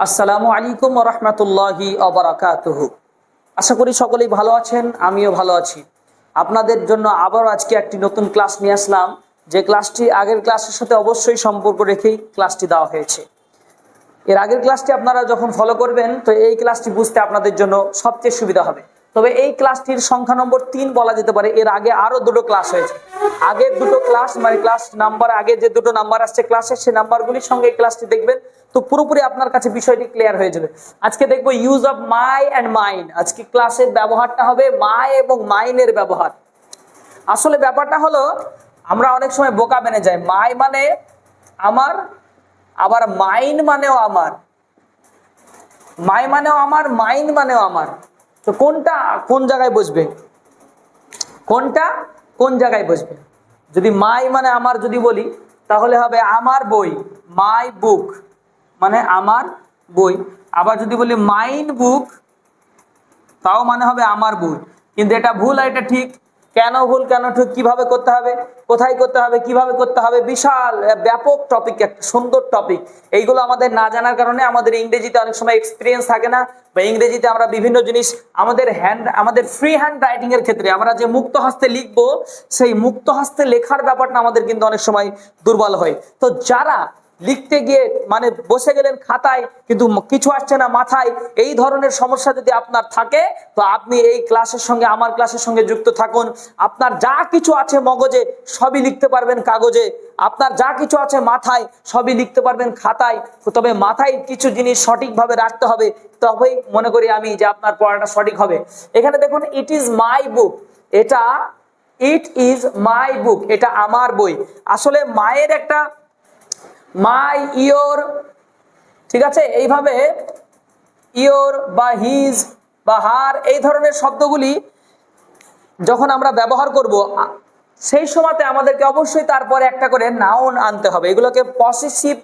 আসসালামু আলাইকুম রহমতুল্লাহি অবরাকাতুহু আশা করি সকলেই ভালো আছেন, আমিও ভালো আছি। আপনাদের জন্য আবারও আজকে একটি নতুন ক্লাস নিয়ে আসলাম। যে ক্লাসটি আগের ক্লাসের সাথে অবশ্যই সম্পর্ক রেখেই ক্লাসটি দেওয়া হয়েছে। এর আগের ক্লাসটি আপনারা যখন ফলো করবেন, তো এই ক্লাসটি বুঝতে আপনাদের জন্য সবচেয়ে সুবিধা হবে। তবে এই ক্লাসটির সংখ্যা নম্বর তিন বলা যেতে পারে। এর আগে আরও দুটো ক্লাস হয়েছে। আগের দুটো ক্লাস মানে ক্লাস নাম্বার, আগে যে দুটো নাম্বার আসছে ক্লাসের সেই নাম্বারগুলির সঙ্গে এই ক্লাসটি দেখবেন। তো পুরোপুরি আপনার কাছে বিষয়টি ক্লিয়ার হয়ে যাবে। আজকে দেখব use of my and mine আজকে ক্লাসের ব্যবহারটা হবে মাই এবং মাইনের ব্যবহার। আসলে ব্যাপারটা হলো, আমরা অনেক সময় বোকা মেনে যাই। মাই মানে আমার, আবার মাইন মানেও আমার। মাই মানেও আমার মাইন মানেও আমার। তো কোনটা কোন জায়গায় বসবে? কোনটা কোন জায়গায় বসবে? যদি মাই মানে আমার যদি বলি, তাহলে হবে আমার বই, মাই বুক মানে আমার বই। আবার যদি বলি মাইন বুক, তাও মানে হবে আমার বই। কিন্তু এটা ভুল আর এটা ঠিক। কেন ভুল, কেন ঠিক, কীভাবে করতে হবে, কোথায় করতে হবে, কীভাবে করতে হবে, বিশাল ব্যাপক টপিক একটা সুন্দর টপিক এইগুলো আমাদের না জানার কারণে আমাদের ইংরেজিতে অনেক সময় এক্সপিরিয়েন্স থাকে না, বা ইংরেজিতে আমরা বিভিন্ন জিনিস, আমাদের হ্যান্ড আমাদের ফ্রি হ্যান্ড রাইটিং এর ক্ষেত্রে আমরা যে মুক্ত হস্তে লিখব, সেই মুক্ত হস্তে লেখার ব্যাপারটা আমাদের কিন্তু অনেক সময় দুর্বল হয়। তো যারা লিখতে গিয়ে মানে বসে গেলেন খাতায়, কিন্তু কিছু আসছে না মাথায়। এই ধরনের সমস্যা যদি আপনার থাকে, তো আপনি এই ক্লাসের সঙ্গে, আমার ক্লাসের সঙ্গে যুক্ত থাকুন। আপনার যা কিছু আছে মগজে, সবই লিখতে পারবেন কাগজে। আপনার যা কিছু আছে মাথায়, সবই লিখতে পারবেন খাতায়। তবে মাথায় কিছু জিনিস সঠিকভাবে রাখতে হবে। তবেই মনে করি আমি যে আপনার পড়াটা সঠিক হবে। এখানে দেখুন ইট ইজ মাই বুক এটা ইট ইজ মাই বুক এটা আমার বই। আসলে মায়ের একটা মাই, ইয়োর, ঠিক আছে? এইভাবে ইয়োর বা হিজ বা হার এই ধরনের শব্দগুলি যখন আমরা ব্যবহার করব, সেই সময়তে আমাদেরকে অবশ্যই তারপরে একটা করে নাউন আনতে হবে। এগুলোকে পসেসিভ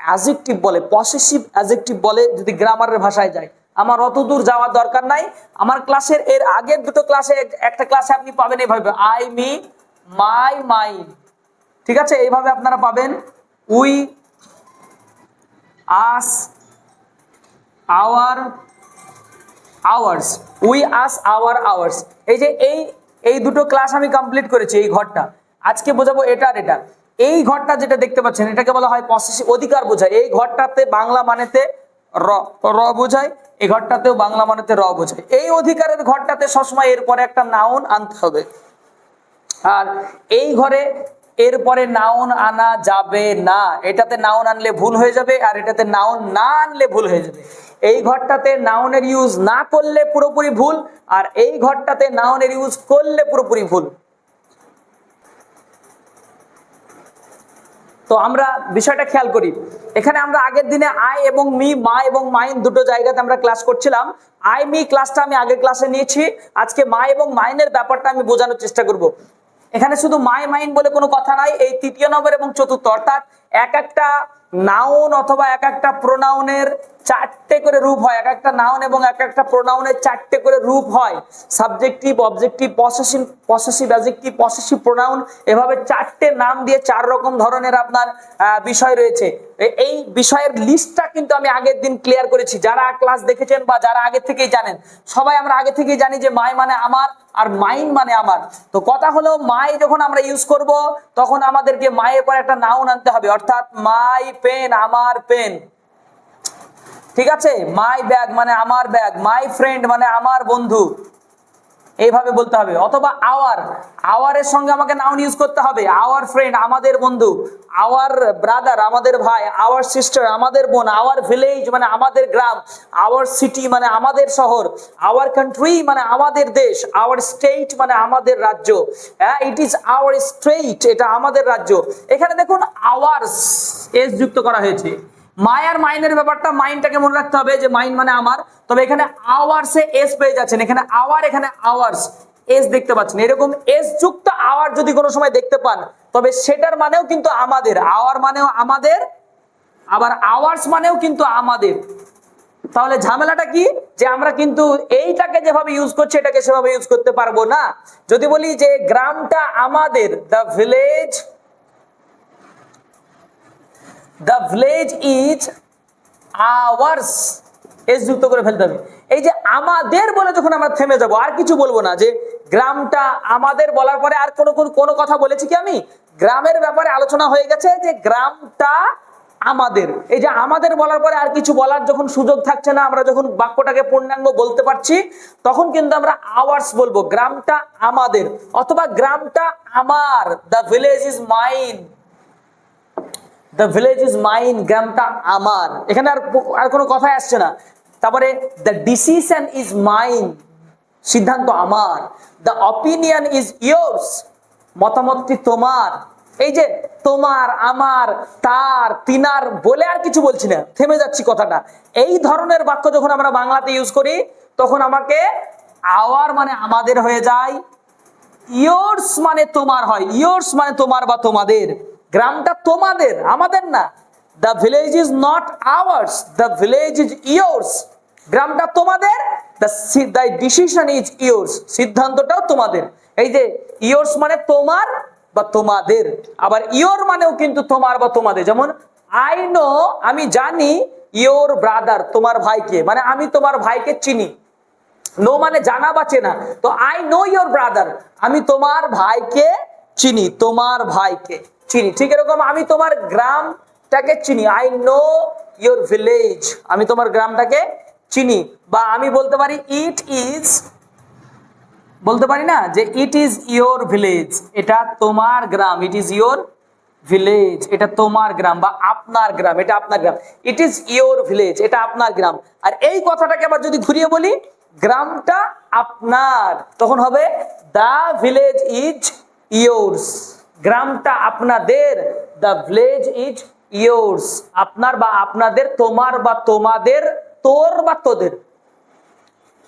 অ্যাজেক্টিভ বলে। পসেসিভ অ্যাজেক্টিভ বলে যদি গ্রামারের ভাষায় যায়। আমার অত দূর যাওয়ার দরকার নাই। আমার ক্লাসের, এর আগের দুটো ক্লাসে একটা ক্লাসে আপনি পাবেন এইভাবে। আই মি মাই মাইন্ড ঠিক আছে? এইভাবে আপনারা পাবেন। We us our ours we us our ours এই যে এই এই দুটো ক্লাস আমি কমপ্লিট করেছি এই ঘরটা। আজকে বোঝাবো এটা আর এটা। এই ঘরটা যেটা দেখতে পাচ্ছেন, এটাকে বলা হয় পসেসিভ অধিকার বোঝায়। এই ঘরটাতে বাংলা মানেতে র র বোঝায়। এই ঘরটাতেও বাংলা মানেতে র বোঝায়। এই অধিকারের ঘরটাতে সবসময় এরপরে একটা নাউন আনতে হবে। আর এই ঘরে এরপরে নাউন আনা যাবে না। এটাতে নাউন আনলে ভুল হয়ে যাবে আর এটাতে নাউন না আনলে ভুল হয়ে যাবে। এই ঘরটাতে নাউনের ইউজ না করলে পুরোপুরি ভুল আর এই ঘরটাতে নাউনের ইউজ করলে পুরোপুরি ভুল। তো আমরা বিষয়টা খেয়াল করি। এখানে আমরা আগের দিনে আই এবং মি মা এবং মাইন দুটো জায়গাতে আমরা ক্লাস করছিলাম। আই মি ক্লাসটা আমি আগের ক্লাসে নিয়েছি। আজকে মা এবং মাইনের ব্যাপারটা আমি বোঝানোর চেষ্টা করব। এখানে শুধু মাই মাইন বলে কোনো কথা নাই, এই তৃতীয় নম্বর এবং চতুর্থ, অর্থাৎ এক একটা নাউন অথবা এক একটা প্রোনাউনের চারটে করে রূপ হয়, এক একটা নাউন এবং এক একটা প্রোনাউনের চারটে করে রূপ হয়। Subjective objective possessive possessive adjective possessive pronoun এভাবে চারটে নাম দিয়ে চার রকম ধরনের আপনার বিষয় রয়েছে। এই বিষয়ের লিস্টটা কিন্তু আমি আগের দিন ক্লিয়ার করেছি। যারা ক্লাস দেখেছেন বা যারা আগে থেকেই জানেন, সবাই আমরা আগে থেকেই জানি যে মাই মানে আমার আর মাইন মানে আমার। তো কথা হলো মাই যখন আমরা ইউজ করব, তখন আমাদেরকে মায়ের পর একটা নাউন আনতে হবে। অর্থাৎ মাই পেন আমার পেন ঠিক আছে? মাই ব্যাগ মানে আমার ব্যাগ মাই ফ্রেন্ড মানে আমার বন্ধু। এইভাবে বলতে হবে। অথবা আওয়ার আওয়ারের সঙ্গে আমাকে নাউন ইউজ করতে হবে। আওয়ার ফ্রেন্ড আমাদের বন্ধু আওয়ার ব্রাদার আমাদের ভাই আওয়ার সিস্টার আমাদের বোন আওয়ার ভিলেজ মানে আমাদের গ্রাম আওয়ার সিটি মানে আমাদের শহর আওয়ার কান্ট্রি মানে আমাদের দেশ আওয়ার স্টেট মানে আমাদের রাজ্য। হ্যাঁ ইট ইজ আওয়ার স্টেট এটা আমাদের রাজ্য। এখানে দেখুন আওয়ার্স এস যুক্ত করা হয়েছে। মায়ার মাইনের ব্যাপারটা মাইনটাকে মনে রাখতে হবে যে মাইন মানে আমার। তবে এখানে আওয়ার্সে এস পেয়ে যাচ্ছেন। এখানে আওয়ার এখানে আওয়ার্স এস দেখতে পাচ্ছেন। এরকম এস যুক্ত আওয়ার যদি কোনো সময় দেখতে পান, তবে সেটার মানেও কিন্তু আমাদের। আওয়ার মানেও আমাদের, আবার আওয়ার্স মানেও কিন্তু আমাদের। তাহলে ঝামেলাটা কি? যে আমরা কিন্তু এইটাকে যেভাবে ইউজ করছি, এটাকে সেভাবে ইউজ করতে পারব না। যদি বলি যে গ্রামটা আমাদের the village The village is ours S যুক্ত করে ফেলতে হবে। এই যে আমাদের বলে যখন আমরা থেমে যাব, আর কিছু বলব না যে গ্রামটা আমাদের বলার পরে আর কোনো কোনো কথা বলেছি কি আমি? গ্রামের ব্যাপারে আলোচনা হয়ে গেছে যে গ্রামটা আমাদের। এই যে আমাদের বলার পরে আর কিছু বলার যখন সুযোগ থাকছে না, আমরা যখন বাক্যটাকে পূর্ণাঙ্গ বলতে পারছি, তখন কিন্তু আমরা আওয়ার্স বলব। গ্রামটা আমাদের। অথবা গ্রামটা আমার। The village is mine the village is mine গ্রামটা আমার এখানে আর আর কোনো কথাই আসছে না। তারপরে দ্য ডিসিশন ইজ মাইন সিদ্ধান্ত আমার। দ্য অপিনিয়ন ইজ ইয়োর্স মতামতটি তোমার। এই যে, তোমার, আমার, তার, তিনার বলে আর কিছু বলছি না। থেমে যাচ্ছি কথাটা। এই ধরনের বাক্য যখন আমরা বাংলাতে ইউজ করি, তখন আমাকে আওয়ার মানে আমাদের হয়ে যায়। ইয়োর্স মানে তোমার হয়। ইয়োর্স মানে তোমার বা তোমাদের। গ্রামটা তোমাদের, আমাদের না। The village is not ours the village is yours গ্রামটা তোমাদের দ্য ডিসিশন ইজ ইয়োর্স সিদ্ধান্তটাও তোমাদের। এই যে ইয়োর্স মানে তোমার বা তোমাদের, আবার ইয়োর মানেও কিন্তু তোমার বা তোমাদের। যেমন আই নো আমি জানি ইয়োর ব্রাদার তোমার ভাইকে মানে আমি তোমার ভাইকে চিনি। নো মানে জানা বা চেনা। তো আই নো ইয়োর ব্রাদার আমি তোমার ভাইকে চিনি, তোমার ভাইকে। চিনি। ঠিক এরকম আমি তোমার গ্রামটাকে চিনি। আই নো ইয়োর ভিলেজ আমি তোমার গ্রামটাকে চিনি। বা আমি বলতে পারি ইট ইজ বলতে পারি না যে ইট ইজ ইয়োর ভিলেজ এটা তোমার গ্রাম। ইট ইজ ইয়োর ভিলেজ এটা তোমার গ্রাম বা আপনার গ্রাম। এটা আপনার গ্রাম। ইট ইজ ইয়োর ভিলেজ এটা আপনার গ্রাম। আর এই কথাটাকে আবার যদি ঘুরিয়ে বলি, গ্রামটা আপনার। তখন হবে দা ভিলেজ ইজ ইয়োর্স গ্রামটা আপনাদের দ্য ভিলেজ ইজ ইয়োর্স আপনার বা আপনাদের, তোমার বা তোমাদের, তোর বা তোদের।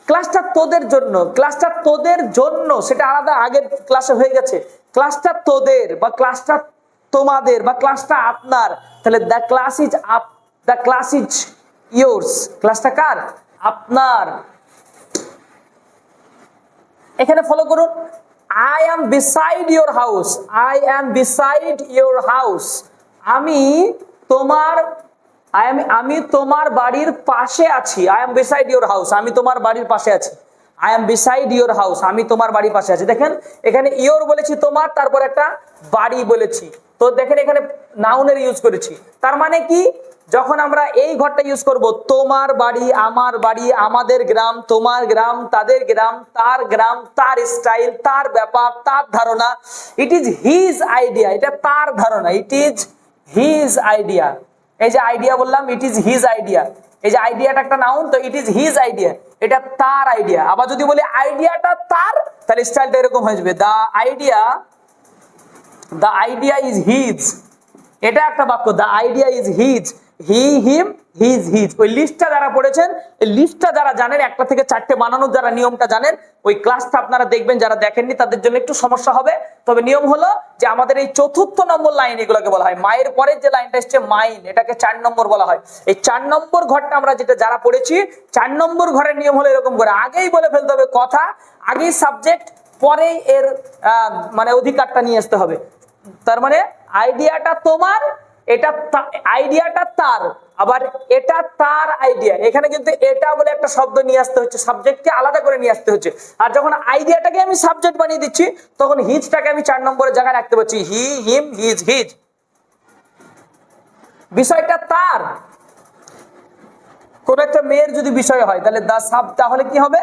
ক্লাসটা তোদের জন্য ক্লাসটা তোদের জন্য, সেটা আলাদা আগের ক্লাসে হয়ে গেছে। ক্লাসটা তোদের বা ক্লাসটা তোমাদের বা ক্লাসটা আপনার। তাহলে the class is up the class is yours ক্লাসটা কার? আপনার। এখানে ফলো করুন। I am beside your house I am beside your house আমি তোমার আই এম আমি তোমার বাড়ির পাশে আছি। I am beside your house আমি তোমার বাড়ির পাশে আছি। I am beside your house আমি তোমার বাড়ির পাশে আছি। দেখেন, এখানে ইয়োর বলেছি তোমার, তারপর একটা বাড়ি বলেছি। তো দেখেন, এখানে নাউনের ইউজ করেছি। তার মানে কি? যখন আমরা এই ঘরটা ইউজ করব, তোমার বাড়ি, আমার বাড়ি, আমাদের গ্রাম, তোমার গ্রাম, তাদের গ্রাম, তার গ্রাম, তার স্টাইল তার ব্যাপার, তার ধারণা ইট ইজ হিজ আইডিয়া এটা তার ধারণা ইট ইজ হিজ আইডিয়া এই যে আইডিয়া বললাম ইট ইজ হিজ আইডিয়া এই যে আইডিয়াটা একটা নাউন তো ইট ইজ হিজ আইডিয়া এটা তার আইডিয়া আবার যদি বলি আইডিয়াটা তার, তাহলে স্টাইলটা এরকম হয়ে যাবে the idea the idea is his এটা একটা বাক্য the idea is his he, him, his his. ওই লিস্টটা যারা পড়েছেন, এই লিস্টটা যারা জানেন, একটা থেকে চারটে বানানোর যারা নিয়মটা জানেন, ওই ক্লাসটা আপনারা দেখবেন, যারা দেখেননি তাদের জন্য একটু সমস্যা হবে। তবে নিয়ম হলো যে আমাদের এই চতুর্থ নম্বর লাইন এগুলোকে বলা হয়। মায়ের পরের যে লাইনটা এসছে মাইন এটাকে চার নম্বর বলা হয়। এই চার নম্বর ঘরটা আমরা যেটা যারা পড়েছি, চার নম্বর ঘরের নিয়ম হলো এরকম করে। আগেই বলে ফেলতে হবে কথা, আগেই সাবজেক্ট পরেই এর মানে অধিকারটা নিয়ে আসতে হবে। তার মানে আইডিয়াটা তোমার এটা আইডিয়াটা তার। আবার এটা তার আইডিয়া। এখানে কিন্তু এটা বলে একটা শব্দ নিয়ে আসতে হচ্ছে সাবজেক্টকে আলাদা করে নিয়ে আসতে হচ্ছে। আর যখন আইডিয়াটাকে আমি সাবজেক্ট বানিয়ে দিচ্ছি, তখন হিজটাকে আমি চার নম্বরের জায়গায় রাখতে পারছি। হি হিম হিজ হিজ বিষয়টা তার। কোন একটা মেয়ের যদি বিষয় হয়, তাহলে দা সাব তাহলে কি হবে?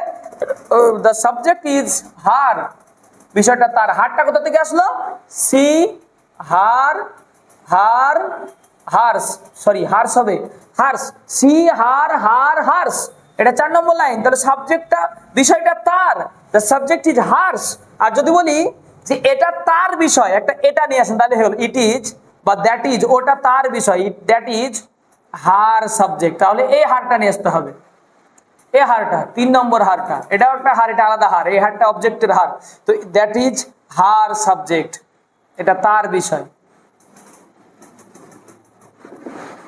দ্য সাবজেক্ট ইজ হার বিষয়টা তার। হারটা কোথা থেকে আসলো? She, her her, hers sorry hers হবে, hers, she, her her, hers. এটা চার নম্বর লাইন, তাহলে সাবজেক্টটা বিষয়টা তার। The subject is hers. আর যদি বলি যে এটা তার বিষয়, একটা এটা নিয়ে আসেন, তাহলে হলো ইট ইজ বা দ্যাট ইজ ওটা তার বিষয় দ্যাট ইজ হার সাবজেক্ট তাহলে এই হারটা নিয়ে আসতে হবে। এই হারটা, তিন নম্বর হারটা। এটাও একটা হার, এটা আলাদা হার। এই হারটা অবজেক্টের হার। তো দ্যাট ইজ হার সাবজেক্ট এটা তার বিষয়।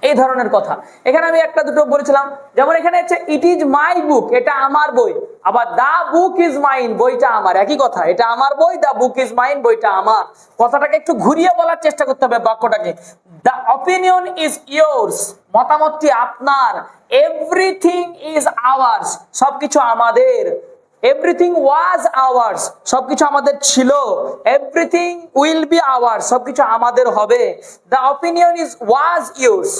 এই ধরনের কথা। এখানে আমি একটা দুটো বলেছিলাম, যেমন এখানে হচ্ছে ইট ইজ মাই বুক এটা আমার বই। আবার দা বুক ইজ মাইন বইটা আমার। একই কথা, এটা আমার বই দা বুক ইজ মাইন বইটা আমার। কথাটাকে একটু ঘুরিয়ে বলার চেষ্টা করতে হবে বাক্যটাকে। দা অপিনিয়ন ইজ ইয়োর্স মতামতটি আপনার। এভরিথিং ইজ আওয়ার্স সবকিছু আমাদের। এভরিথিং ওয়াজ আওয়ার্স সবকিছু আমাদের ছিল। এভরিথিং উইল বি আওয়ার্স সবকিছু আমাদের হবে। The opinion is was yours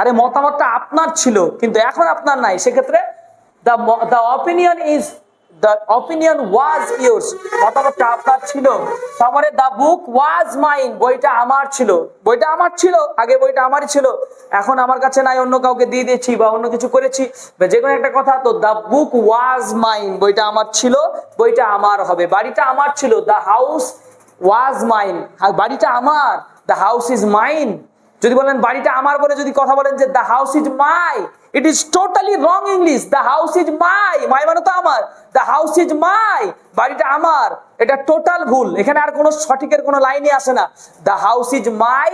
আরে মতামতটা আপনার ছিল, কিন্তু এখন আপনার নাই। সেক্ষেত্রে the the opinion is the opinion was মতামতটা আপনার ছিল। তারপরে দ্য বুক ওয়াজ মাইন বইটা আমার ছিল। বইটা আমার ছিল, আগে বইটা আমারই ছিল। এখন আমার কাছে নাই, অন্য কাউকে দিয়ে দিয়েছি বা অন্য কিছু করেছি। যে কোনো একটা কথা, তো দ্য বুক ওয়াজ মাইন বইটা আমার ছিল, বইটা আমার হবে। বাড়িটা আমার ছিল। দ্য হাউস ওয়াজ মাইন বাড়িটা আমার। দ্য হাউস ইজ মাইন যদি বলেন বাড়িটা আমার বলে যদি কথা বলেন যে the house is my it is totally wrong English the house is my my মানে তো আমার। দ্য হাউস ইজ মাই বাড়িটা আমার। এটা টোটাল ভুল। এখানে আর কোনো সঠিকের কোনো লাইনই আসে না। The house is my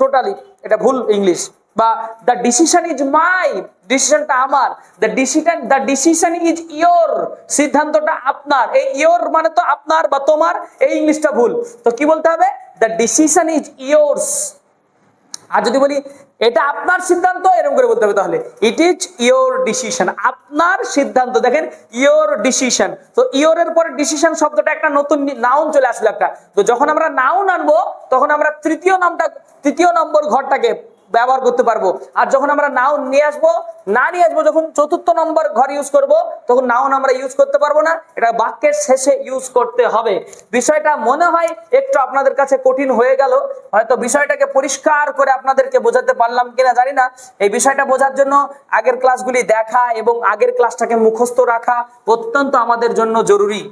totally এটা ভুল ইংলিশ বা দ্য ডিসিশন ইজ মাই ডিসিশনটা আমার। The decision the decision is your সিদ্ধান্তটা আপনার। এই ইয়োর মানে তো আপনার বা তোমার, এই ইংলিশটা ভুল। তো কি বলতে হবে? দ্য ডিসিশন ইজ ইয়োর্স আর যদি বলি, এটা আপনার সিদ্ধান্ত? এরকম করে বলতে হবে তাহলে। ইট ইজ ইয়োর ডিসিশন আপনার সিদ্ধান্ত। দেখেন ইয়োর ডিসিশন তো ইয়োর এর পরে ডিসিশন শব্দটা একটা নতুন নাউন চলে আসলো একটা। তো যখন আমরা নাউন আনব, তখন আমরা তৃতীয় নামটা, তৃতীয় নম্বর ঘরটাকে ব্যবহার করতে পারব। আর যখন আমরা নাউন নিয়ে আসব, না নিয়ে আসব, যখন চতুর্থ নম্বর ঘর ইউজ করব, তখন নাউন আমরা ইউজ করতে পারব না। এটা বাক্যের শেষে ইউজ করতে হবে। বিষয়টা মনে হয় একটু আপনাদের কাছে কঠিন হয়ে গেল। হয়তো বিষয়টাকে পরিষ্কার করে আপনাদেরকে বোঝাতে পারলাম কিনা জানি না। এই বিষয়টা বোঝার জন্য আগের ক্লাসগুলি দেখা এবং আগের ক্লাসটাকে মুখস্থ রাখা অত্যন্ত আমাদের জন্য জরুরি।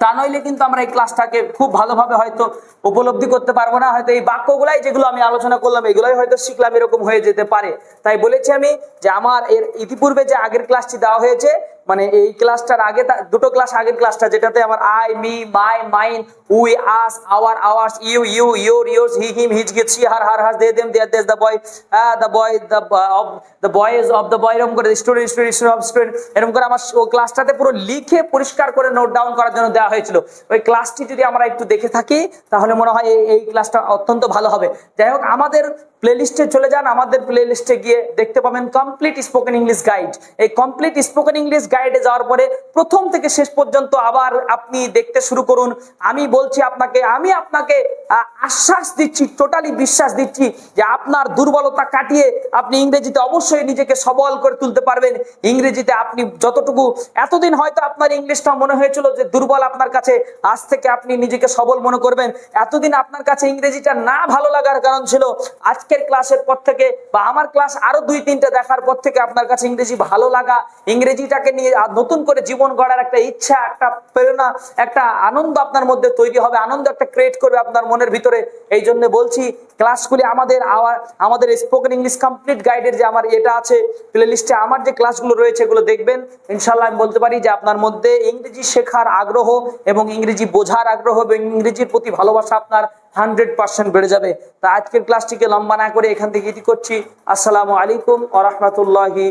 তা নইলে কিন্তু আমরা এই ক্লাসটাকে খুব ভালোভাবে হয়তো উপলব্ধি করতে পারব না। হয়তো এই বাক্যগুলাই যেগুলো আমি আলোচনা করলাম, এগুলোই হয়তো শিখলাম এরকম হয়ে যেতে পারে। তাই বলেছি আমি যে আমার এর ইতিপূর্বে যে আগের ক্লাসটি দেওয়া হয়েছে মানে এই ক্লাসটার আগে দুটো ক্লাস আগের ক্লাসটা যেটাতে আমার I me my mine we us our ours you you your yours he him his গিট she her her hers they them their theirs the boy the boy the of the boys of the boy এরকম করে student student of student এরকম করে আমার ও ক্লাসটাতে পুরো লিখে পরিষ্কার করে নোট ডাউন করার জন্য দেওয়া হয়েছিল। ওই ক্লাসটি যদি আমরা একটু দেখে থাকি, তাহলে মনে হয় এই ক্লাসটা অত্যন্ত ভালো হবে। যাই হোক, আমাদের প্লেলিস্টে চলে যান, আমাদের প্লেলিস্টে গিয়ে দেখতে পাবেন কমপ্লিট স্পোকেন ইংলিশ গাইড এই কমপ্লিট স্পোকেন ইংলিশ গাইডে যাওয়ার পরে প্রথম থেকে শেষ পর্যন্ত আবার আপনি দেখতে শুরু করুন। আমি বলছি আপনাকে, আমি আপনাকে আশ্বাস দিচ্ছি টোটালি বিশ্বাস দিচ্ছি যে আপনার দুর্বলতা কাটিয়ে আপনি ইংরেজিতে অবশ্যই নিজেকে সবল করে তুলতে পারবেন। ইংরেজিতে আপনি যতটুকু, এতদিন হয়তো আপনার ইংলিশটা মনে হয়েছিল যে দুর্বল আপনার কাছে, আজ থেকে আপনি নিজেকে সবল মনে করবেন। এতদিন আপনার কাছে ইংরেজিটা না ভালো লাগার কারণ ছিল আজকের ক্লাসের পর থেকে বা আমার ক্লাস আরও দুই, তিনটা দেখার পর থেকে আপনার কাছে ইংরেজি ভালো লাগা, ইংরেজিটাকে নিয়ে নতুন করে জীবন গড়ার একটা ইচ্ছা, একটা প্রেরণা, একটা আনন্দ আপনার মধ্যে তৈরি হবে, আনন্দ একটা ক্রিয়েট করবে আপনার মনের ভিতরে। এই জন্য বলছি, ক্লাসগুলি আমাদের আওয়ার, আমাদের স্পোকেন ইংলিশ কমপ্লিট গাইডের যে আমার এটা আছে প্লে লিস্টে আমার যে ক্লাসগুলো রয়েছে, এগুলো দেখবেন। ইনশাল্লাহ আমি বলতে পারি যে আপনার মধ্যে ইংরেজি শেখার আগ্রহ এবং ইংরেজি বোঝার আগ্রহ এবং ইংরেজির প্রতি ভালোবাসা আপনার হান্ড্রেড পার্সেন্ট বেড়ে যাবে। তা আজকের ক্লাসটিকে লম্বা না করে এখান থেকে এটি করছি। আসসালামু আলাইকুম আ রহমতুল্লাহি